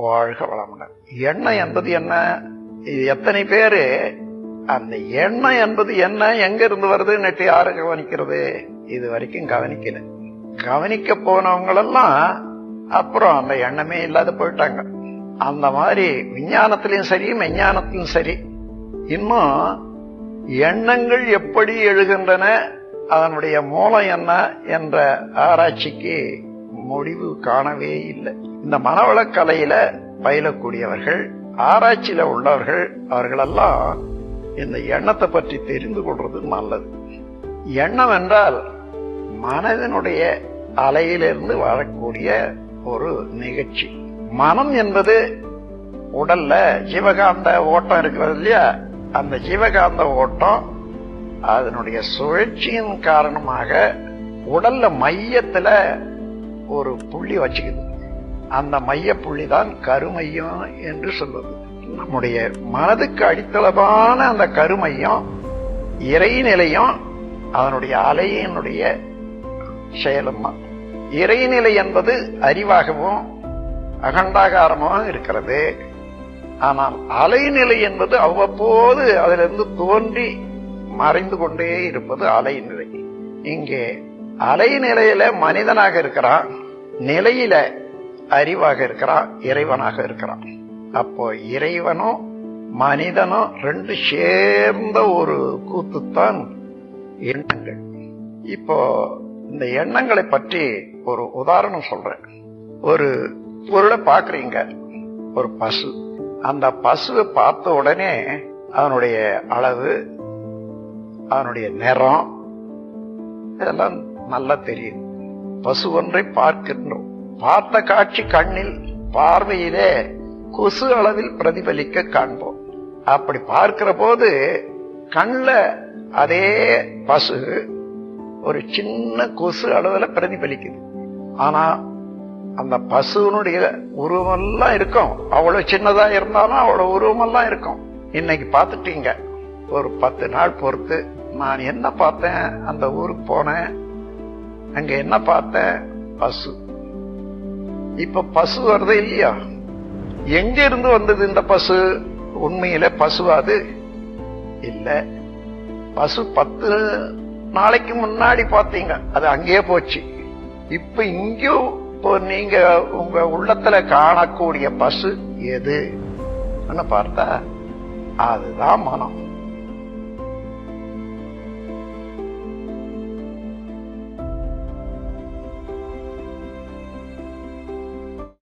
வாழ்க வளமுடன். எண்ணம் என்பது என்ன? இது எத்தனை பேரு? அந்த எண்ணம் என்பது என்ன? எங்க இருந்து நெட்டு யாரு கவனிக்கிறது? இது வரைக்கும் கவனிக்கல. கவனிக்க போனவங்களெல்லாம் அப்புறம் அந்த எண்ணமே இல்லாத போயிட்டாங்க. அந்த மாதிரி விஞ்ஞானத்திலையும் சரி மெஞ்ஞானத்திலும் சரி இன்னும் எண்ணங்கள் எப்படி எழுகின்றன? அதனுடைய மூலம் என்ன? என்ற ஆராய்ச்சிக்கு முடிவு காணவே இல்லை. இந்த மனவளக்கலையில பயிலக்கூடியவர்கள் ஆராய்ச்சியில உள்ளவர்கள் அவர்களெல்லாம் இந்த எண்ணத்தை பற்றி தெரிந்து கொள்றது நல்லது. எண்ணம் என்றால் மனதினுடைய அலையிலிருந்து வரக்கூடிய ஒரு நிகழ்ச்சி. மனம் என்பது உடல்ல ஜீவகாந்த ஓட்டம் இருக்கிறது இல்லையா? அந்த ஜீவகாந்த ஓட்டம் அதனுடைய சுழற்சியின் காரணமாக உடல்ல மையத்துல ஒரு புள்ளி வச்சுக்குது. அந்த மையப்புள்ளி தான் கருமையம் என்று சொல்வது. நம்முடைய மனதுக்கு அடித்தளவான அந்த கருமையம் இறைநிலையும் அதனுடைய அலையினுடைய செயலும். இறைநிலை என்பது அறிவாகவும் அகண்டாகாரமாகவும் இருக்கிறது. ஆனால் அலைநிலை என்பது அவ்வப்போது அதிலிருந்து தோன்றி மறைந்து கொண்டே இருப்பது அலைநிலை. இங்கே அலைநிலையில மனிதனாக இருக்கிறான். நிலையில அறிவாக இருக்கிறான் இறைவனாக இருக்கிறான். அப்போ இறைவனும் மனிதனும் ரெண்டு சேர்ந்த ஒரு கூத்துத்தான் எண்ணங்கள். இப்போ இந்த எண்ணங்களை பற்றி ஒரு உதாரணம் சொல்றேன். ஒரு பொருளை பாக்குறீங்க ஒரு பசு. அந்த பசுவை பார்த்த உடனே அதனுடைய அளவு அதனுடைய நிறம் இதெல்லாம் நல்லா தெரியும். பசு ஒன்றை பார்க்கின்றோம். பார்த்த காட்சி கண்ணில் பார்வையிலே கொசு அளவில் பிரதிபலிக்க காண்போம். அப்படி பார்க்கிற போது கண்ணில் அதே பசு ஒரு சின்ன கொசு அளவுல பிரதிபலிக்குது. ஆனா அந்த பசுனுடைய உருவமெல்லாம் இருக்கும். அவ்வளவு சின்னதா இருந்தாலும் அவ்வளவு உருவமெல்லாம் இருக்கும். இன்னைக்கு பார்த்துட்டீங்க. ஒரு பத்து நாள் பொறுத்து நான் என்ன பார்த்தேன்? அந்த ஊருக்கு போனேன். அங்க என்ன பார்த்தேன்? பசு. இப்ப பசு வருது இல்லையா? எங்க இருந்து வந்தது இந்த பசு? உண்மையில பசுவாது இல்ல. பசு பத்து நாளைக்கு முன்னாடி பார்த்தீங்க. அது அங்கேயே போச்சு. இப்ப இங்கேயும் இப்போ நீங்க உங்க உள்ளத்துல காணக்கூடிய பசு எது? பார்த்தா அதுதான் மனம்.